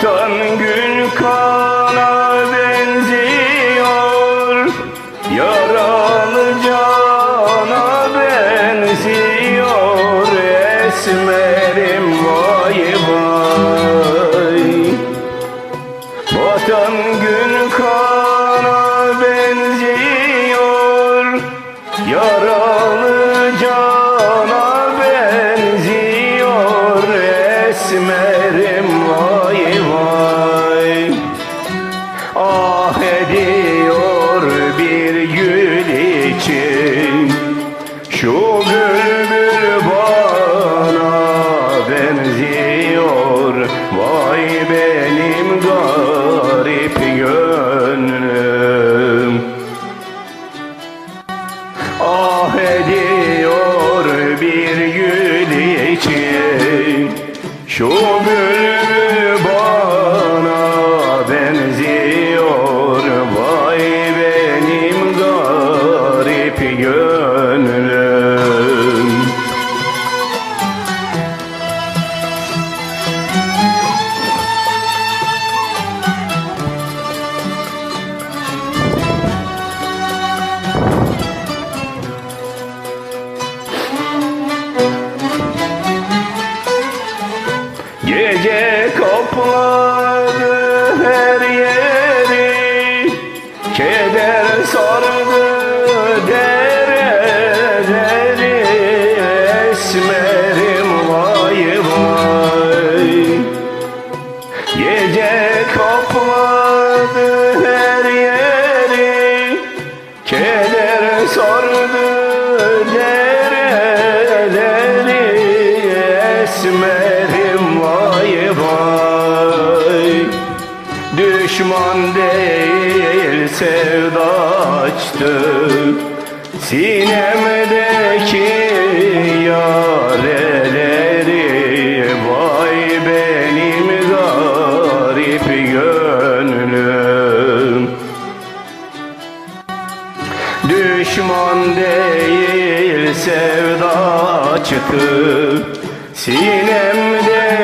Batan gün kana benziyor. Yaralı cana benziyor. Esmerim vay vay. Batan gün kana benziyor. Yaralı cana benziyor. Esmerim vay ediyor bir gül için. Şu bülbül Gece kapladı her yeri. Keder Düşman değil sevda açtı Sinemdeki yareleri Vay benim garip gönlüm. Düşman değil sevda çıktı Sinemdeki